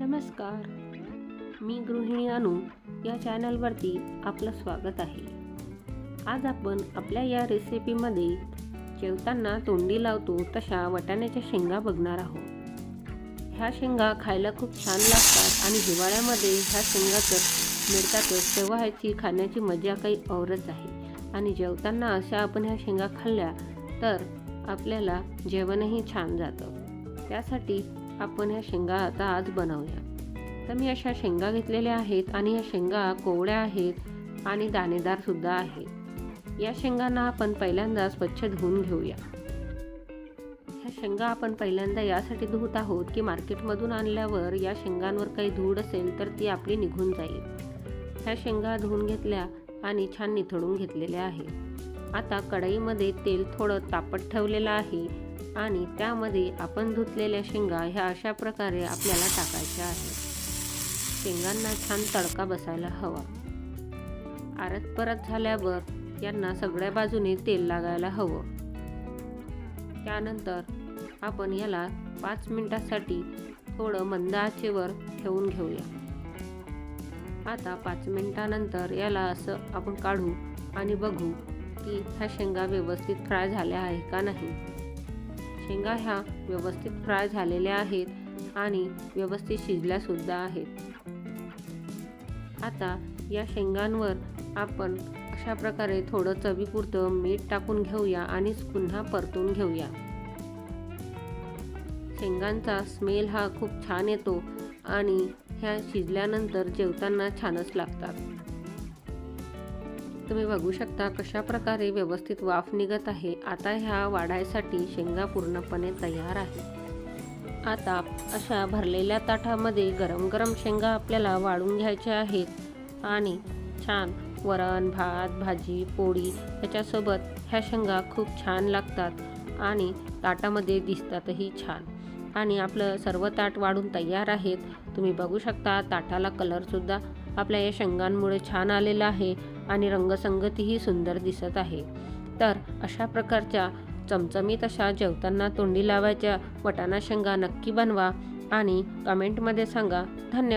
नमस्कार. मी गृहिणी अनु या चॅनलवरती आपलं स्वागत आहे. आज आपण आपल्या या रेसिपीमध्ये जेवताना तोंडी लावतो तशा वाटाण्याच्या शेंगा बघणार आहोत. ह्या शेंगा खायला खूप छान लागतात आणि हिवाळ्यामध्ये ह्या शेंगा तर मिळतातच तेव्हा ह्याची खाण्याची मजा काही औरच आहे. आणि जेवताना अशा आपण ह्या शेंगा खाल्ल्या तर आपल्याला जेवणही छान जातं. त्यासाठी आपण ह्या शेंगा आता आज बनवूया. तर मी अशा शेंगा घेतलेल्या आहेत आणि या शेंगा कोवळ्या आहेत आणि दाणेदारसुद्धा आहेत या शेंगांना आपण पहिल्यांदा स्वच्छ धुवून घेऊया. ह्या शेंगा आपण पहिल्यांदा यासाठी धुवत आहोत की मार्केटमधून आणल्यावर या शेंगांवर काही धूळ असेल तर ती आपली निघून जाईल. ह्या शेंगा धुवून घेतल्या आणि छान निथळून घेतलेल्या आहे आता कढईमध्ये तेल थोडं तापत ठेवलेलं आहे. आणि त्यामध्ये आपण धुतलेल्या शेंगा ह्या अशा प्रकारे आपल्याला टाकायच्या आहेत. शेंगांना छान तडका बसायला हवा. आरत परत झाल्यावर यांना सगळ्या बाजूने तेल लागायला हवं. त्यानंतर आपण याला पाच मिनिटासाठी थोडं मंद आचेवर ठेवून घेऊया. आता पाच मिनिटानंतर याला असं आपण काढू आणि बघू की ह्या शेंगा व्यवस्थित फ्राय झाल्या आहे का नाही. शेंगा ह्या व्यवस्थित फ्राय झालेल्या आहेत आणि व्यवस्थित शिजल्यासुद्धा आहेत. आता या शेंगांवर आपण अशा प्रकारे थोडं चवीपुरतं मीठ टाकून घेऊया आणि पुन्हा परतून घेऊया. शेंगांचा स्मेल हा खूप छान येतो आणि ह्या शिजल्यानंतर जेवताना छानच लागतात. तुम्ही बघू शकता कशा प्रकारे व्यवस्थित वाफ निघत आहे. आता ह्या वाढायसाठी शेंगा पूर्णपणे तयार आहे आता अशा भरलेल्या ताटामध्ये गरम गरम शेंगा आपल्याला वाढून घ्यायच्या आहेत. आणि छान वरण भात भाजी पोळी याच्यासोबत ह्या शेंगा खूप छान लागतात आणि ताटामध्ये दिसतातही छान. आणि आपलं सर्व ताट वाढून तयार आहेत. तुम्ही बघू शकता ताटाला कलरसुद्धा आपल्या या शेंगांमुळे छान आलेला आहे. आणि रंगसंगतीही सुंदर दिसत आहे. तर अशा प्रकारच्या चमचमीत अशा जेवताना तोंडी लावायच्या वटाणा शेंगा नक्की बनवा आणि कमेंटमध्ये सांगा. धन्यवाद.